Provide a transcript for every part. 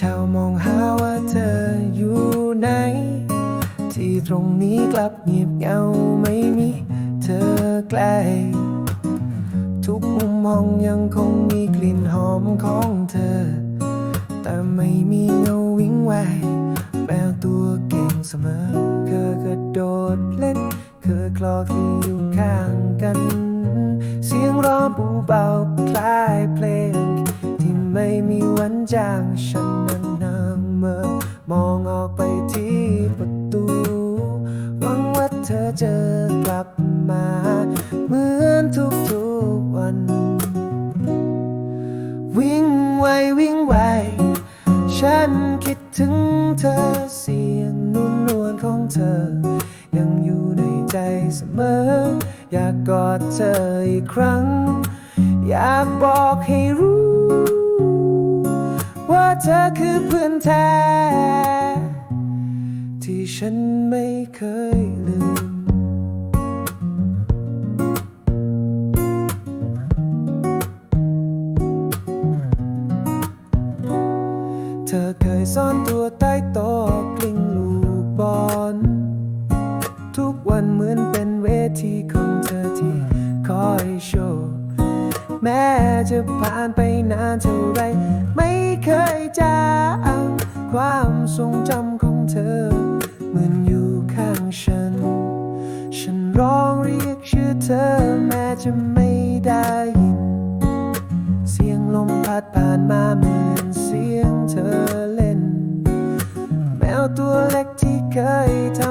ชาวมองหาว่าเธออยู่ไหน ที่ตรงนี้กลับเงียบเหงาไม่มีเธอใกล้ ทุกมุมห้องยังคงมีกลิ่นหอมของเธอ แต่ไม่มีเงาวิ่งไหวแมวตัวเก่งเสมอ เคอกระโดดเล่น เคอคลอที่อยู่ข้างกัน เสียงร้องปูเบาคล้ายเพลง ที่ไม่มีวันจางฉันนั้นนาง มอมองออกไปที่ประตู หวังว่าเธอจะกลับมา เหมือนทุกๆวัน วิ่งไววิ่งไว ฉันคิดถึงเธอเสียงนุ่มนวลของเธอ ยังอยู่ในใจเสมอ อยากกอดเธออีกครั้ง อยากบอกให้รู้ ฉันไม่เคยลืม เธอเคยซ่อนตัวใต้โต๊ะกลิ้งลูกบอลทุกวันเหมือนเป็นเวทีของเธอที่คอยโชว์ แม้จะผ่านไปนานเท่าไร ไม่เคยจางความทรงจำของเธอ ร้องเรียกชื่อเธอแม้จะไม่ได้ยิน เสียงลมพัดผ่านมาเหมือนเสียงเธอเล่น แมวตัวเล็กที่เคยทำ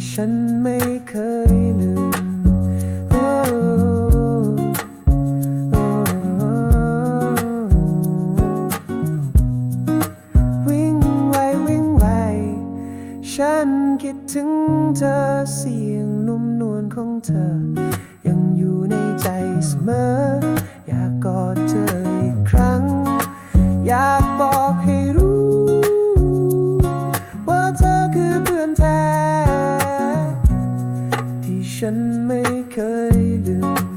ที่ฉันไม่เคยลืมวิ่งไววิ่งไวฉันคิดถึงเธอเสียงนุ่มนวลของเธอ ยังอยู่ในใจเสมอ ฉันไม่เคยลืม